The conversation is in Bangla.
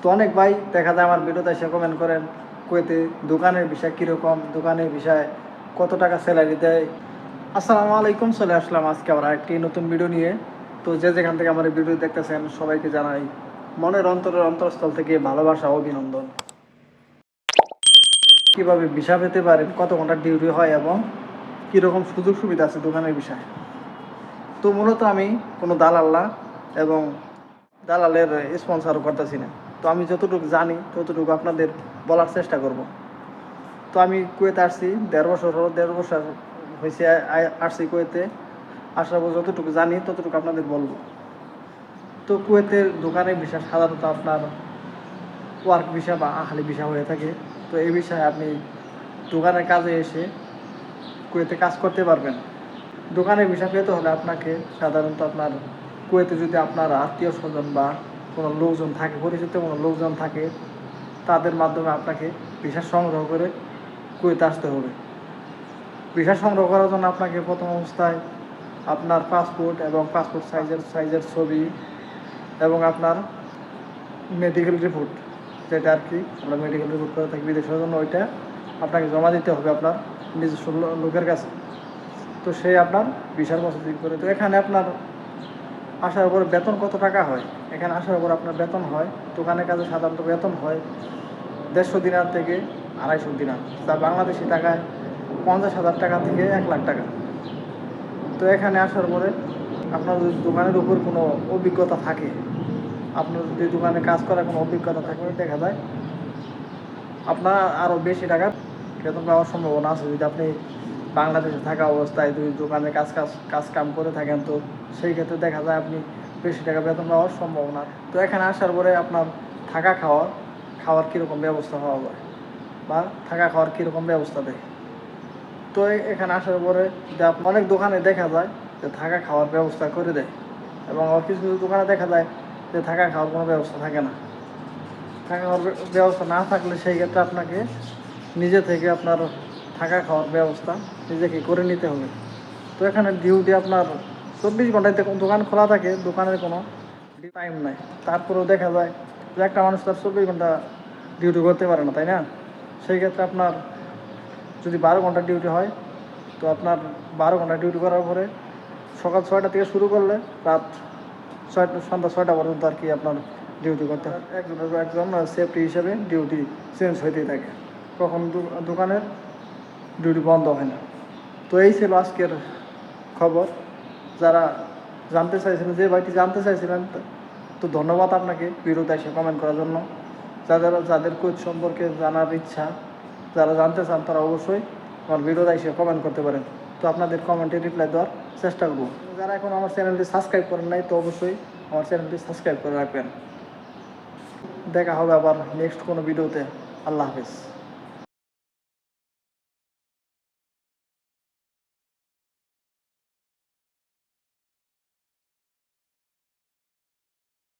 তো অনেক ভাই দেখা যায় আমার ভিডিওতে এসে কমেন্ট করেন কুয়েতে দোকানের বিষয় কীরকম, দোকানের বিষয় কত টাকা স্যালারি দেয়। আসসালামু আলাইকুম, চলে আসলাম আজকে আবার একটি নতুন ভিডিও নিয়ে। তো যে যেখান থেকে আমার ভিডিও দেখতেছেন, সবাইকে জানাই মনের অন্তরের অন্তরস্থল থেকে ভালোবাসা, অভিনন্দন। কীভাবে ভিসা পেতে পারেন, কত ঘণ্টা ডিউটি হয় এবং কীরকম সুযোগ সুবিধা আছে দোকানের বিষয়ে। তো মূলত আমি কোনো দালাল্লা এবং দালালের স্পন্সারও করতেছি না। তো আমি যতটুকু জানি, ততটুকু আপনাদের বলার চেষ্টা করব। তো আমি কুয়েতে আসছি, দেড় বছর হলো, দেড় বছর হয়েছে আসছি কুয়েতে। আসার পর যতটুকু জানি, ততটুকু আপনাদের বলব। তো কুয়েতের দোকানের বিষয় সাধারণত আপনার ওয়ার্ক ভিসা বা আহালি ভিসা হয়ে থাকে। তো এই বিষয়ে আপনি দোকানের কাজে এসে কুয়েতে কাজ করতে পারবেন। দোকানে ভিসা পেতে হলে আপনাকে সাধারণত আপনার কুয়েতে যদি আপনার আত্মীয় স্বজন বা কোনো লোকজন থাকে, পরিচিত কোনো লোকজন থাকে, তাদের মাধ্যমে আপনাকে ভিসা সংগ্রহ করে কুয়েতে আসতে হবে। ভিসা সংগ্রহ করার জন্য আপনাকে প্রথম অবস্থায় আপনার পাসপোর্ট এবং পাসপোর্ট সাইজের সাইজের ছবি এবং আপনার মেডিকেল রিপোর্ট যেটা আর কি আমরা মেডিকেল রিপোর্ট করে থাকি বিদেশের জন্য, ওইটা আপনাকে জমা দিতে হবে আপনার নিজস্ব লোকের কাছে। তো সেই আপনার বিশাল প্রসেসিং করে, তো এখানে আপনার আসার পরে বেতন কত টাকা হয়? এখানে আসার পর আপনার বেতন হয়, দোকানের কাজে সাধারণত বেতন হয় দেড়শো দিনার থেকে আড়াইশো দিনার। যা বাংলাদেশি টাকায় পঞ্চাশ হাজার টাকা থেকে এক লাখ টাকা। তো এখানে আসার পরে আপনার যদি দোকানের উপর কোনো অভিজ্ঞতা থাকে, আপনার যদি দোকানে কাজ করার কোনো অভিজ্ঞতা থাকে, দেখা যায় আপনার আরও বেশি টাকা বেতন পাওয়ার সম্ভাবনা আছে। যদি আপনি বাংলাদেশে থাকা অবস্থায় যদি দোকানে কাজ কাজ কাজ কাম করে থাকেন, তো সেই ক্ষেত্রে দেখা যায় আপনি বেশি টাকা বেতন পাওয়ার সম্ভাবনা। তো এখানে আসার পরে আপনার থাকা খাওয়া খাওয়ার কীরকম ব্যবস্থা হওয়া যায়? বা থাকা খাওয়ার কীরকম ব্যবস্থা দেয়? তো এখানে আসার পরে অনেক দোকানে দেখা যায় যে থাকা খাওয়ার ব্যবস্থা করে দেয় এবং কিছু কিছু দোকানে দেখা যায় যে থাকা খাওয়ার কোনো ব্যবস্থা থাকে না। থাকা খাওয়ার ব্যবস্থা না থাকলে সেই ক্ষেত্রে আপনাকে নিজে থেকে আপনার থাকা খাওয়ার ব্যবস্থা নিজেকে করে নিতে হবে। তো এখানে ডিউটি আপনার চব্বিশ ঘন্টায় দোকান খোলা থাকে, দোকানের কোনো টাইম নাই। তারপরেও দেখা যায় যে একটা মানুষ তার চব্বিশ ঘণ্টা ডিউটি করতে পারে না, তাই না? সেই ক্ষেত্রে আপনার যদি বারো ঘণ্টা ডিউটি হয়, তো আপনার বারো ঘণ্টা ডিউটি করার পরে সকাল ছয়টা থেকে শুরু করলে রাত ছয়টা, সন্ধ্যা ছয়টা পর্যন্ত আর কি আপনার ডিউটি করতে হয়। একজনের একজন সেফটি হিসেবে ডিউটি চেঞ্জ হইতেই থাকে। কখন দোকানের ডিউটি বন্ধ হয় না। তো এই ছিল আজকের খবর। যারা জানতে চাইছিলেন, যে ভাইটি জানতে চাইছিলেন, তো ধন্যবাদ আপনাকে বিরোধ এসে কমেন্ট করার জন্য। যাদের যাদের কোচ সম্পর্কে জানার ইচ্ছা, যারা জানতে চান, তারা অবশ্যই আমার বিরোধ এসে কমেন্ট করতে পারেন। তো আপনাদের কমেন্টে রিপ্লাই দেওয়ার চেষ্টা করব। যারা এখন আমার চ্যানেলটি সাবস্ক্রাইব করেন নাই, তো অবশ্যই আমার চ্যানেলটি সাবস্ক্রাইব করে রাখবেন। দেখা হবে আবার নেক্সট কোনো ভিডিওতে আল্লাহ হাফিজ।